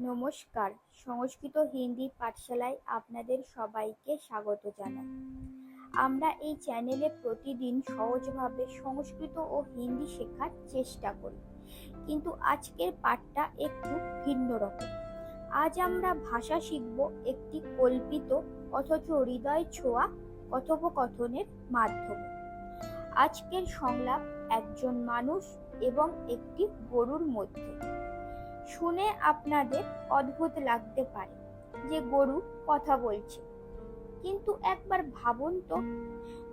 নমস্কার। সংস্কৃত হিন্দি পাঠশালায় আপনাদের সবাইকে স্বাগত জানাই। আমরা এই চ্যানেলে প্রতিদিন সহজভাবে সংস্কৃত ও হিন্দি শেখার চেষ্টা করি। কিন্তু আজকের পাঠটা একটু ভিন্ন রকম। আজ আমরা ভাষা শিখব একটি কল্পিত অথচ হৃদয় ছোঁয়া কথোপকথনের মাধ্যমে। আজকের সংলাপ একজন মানুষ এবং একটি গরুর মধ্যে। শুনে আপনাদের অদ্ভুত লাগতে পারে যে গরু কথা বলছে। কিন্তু একবার ভাবুন তো,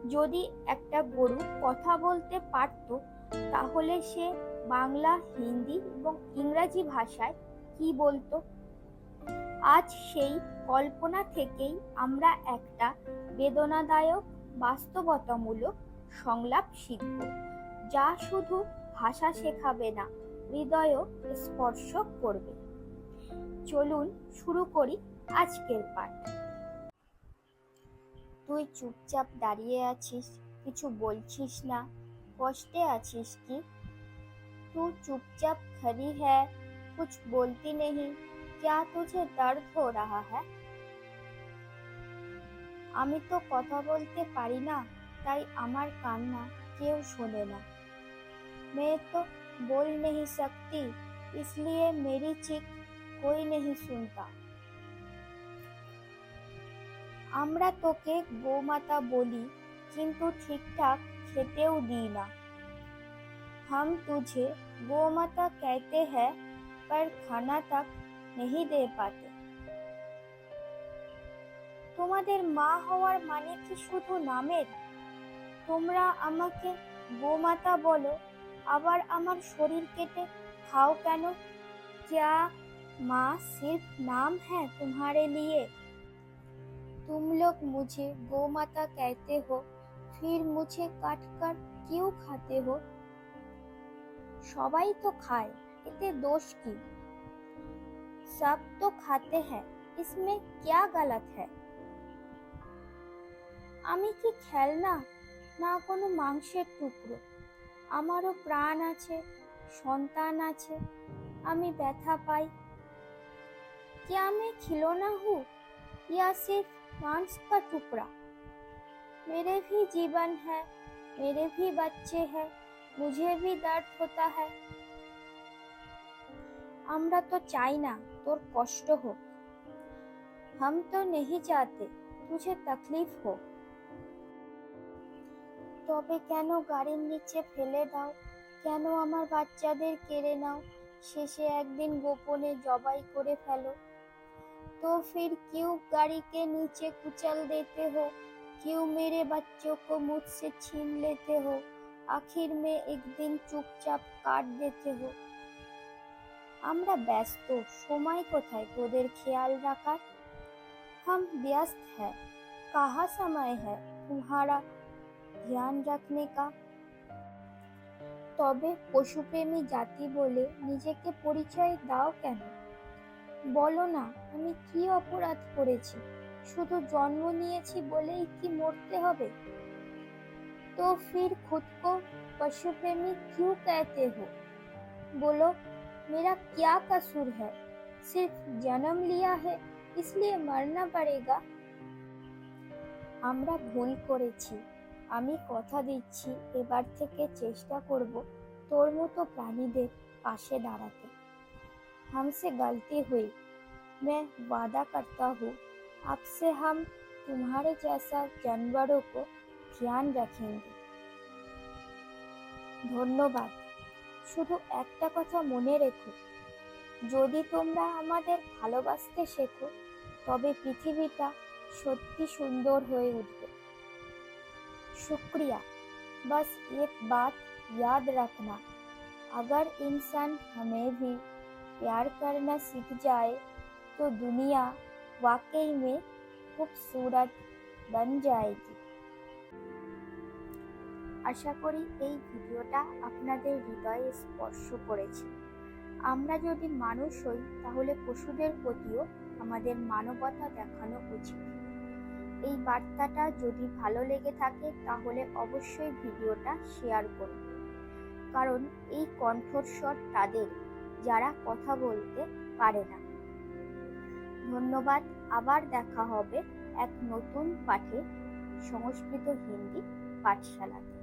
যদি একটা গরু কথা বলতে পারত, তাহলে সে বাংলা, হিন্দি এবং ইংরাজি ভাষায় কি বলতো? আজ সেই কল্পনা থেকেই আমরা একটা বেদনাদায়ক, বাস্তবতামূলক সংলাপ শিখব, যা শুধু ভাষা শেখাবে না হৃদয়ও স্পর্শ করবে চলুন শুরু করি আজকের পাঠ তুই চুপচাপ দাঁড়িয়ে আছিস কিছু বলছিস না কষ্টে আছিস কি तू चुपचाप खड़ी है कुछ बोलती नहीं क्या तुझे दर्द हो रहा है আমি তো কথা বলতে পারি না তাই আমার কান্না কেউ শোনে না मैं तो बोल नहीं सकती इसलिए मेरी चीख कोई नहीं सुनता আমরা তোকে গোমাতা বলি কিন্তু ঠিকঠাক খেতেও দিই না हम तुझे गोमाता कहते हैं पर खाना तक नहीं दे पाते তোমাদের মা হওয়ার মানে কি শুধু নামের তোমরা আমাকে গোমাতা বলো আবার আমার শরীর কেটে খাও কেন क्या माँ सिर्फ नाम है तुम्हारे लिए तुम लोग मुझे गोमाता कहते हो फिर मुझे काट कर क्यों खाते हो সবাই তো খায় এতে দোষ কি सब तो खाते हैं इसमें क्या गलत है আমি কি খেলনা না কোনো মাংসের টুকরো আমারও প্রাণ আছে সন্তান আছে আমি ব্যথা পাই क्या मैं खिलौना हूँ या सिर्फ मांस का टुकड़ा मेरे भी जीवन है मेरे भी बच्चे हैं मुझे भी दर्द होता है আমরা তো চাই না তোর কষ্ট হোক हम तो नहीं चाहते तुझे तकलीफ हो তবে কেন গাড়ির নিচে ফেলে দাও কেন আমার বাচ্চাদের কেড়ে নাও শেষে একদিন গোপনে জবাই করে ফেলো तो फिर क्यों गाड़ी के नीचे कुचल देते हो क्यों मेरे बच्चों को मुझसे छीन लेते हो आखिर में एक दिन চুপচাপ কাট देते हो আমরা ব্যস্ত সময় কোথায় তোদের খেয়াল রাখার हम व्यस्त है कहाँ समय है तुम्हारा ध्यान रखने का তবে পশুপ্রেমী জাতি বলে নিজেকে পরিচয় দাও কেন বলো না আমি কি অপরাধ করেছি শুধু জন্ম নিয়েছি বলেই কি মরতে হবে तो फिर खुद को पशु प्रेमी क्यों कहते हो बोलो मेरा क्या कसूर है सिर्फ जन्म लिया है इसलिए मरना पड़ेगा আমরা ভুল করেছি আমি কথা দিচ্ছি, এবার থেকে চেষ্টা করব তোর মতো প্রাণীদের পাশে দাঁড়াতে। হামসে গালতে হয়ে মে বাদা करता হু আপসে হাম তুমারে तुम्हारे জানবারও কো को রাখেন ধন্যবাদ। শুধু একটা কথা মনে রেখো। যদি তোমরা আমাদের ভালোবাসতে শেখো, তবে পৃথিবীটা সত্যি সুন্দর হয়ে উঠবে। शुक्रिया बस एक बात याद रखना अगर इंसान हमें भी प्यार करना सीख जाए तो दुनिया वाकई में खूबसूरत बन जाएगी আশা করি এই ভিডিওটা আপনাদের হৃদয়ে স্পর্শ করেছে আমরা যদি মানুষ হই তাহলে পশুদের প্রতিও আমাদের মানবতা দেখানো উচিত এই বার্তাটা যদি ভালো লেগে থাকে, তাহলে অবশ্যই ভিডিওটা শেয়ার করুন। কারণ এই কণ্ঠস্বর তাদের, যারা কথা বলতে পারে না। ধন্যবাদ, আবার দেখা হবে এক নতুন পাঠে সংস্কৃত হিন্দি পাঠশালাতে।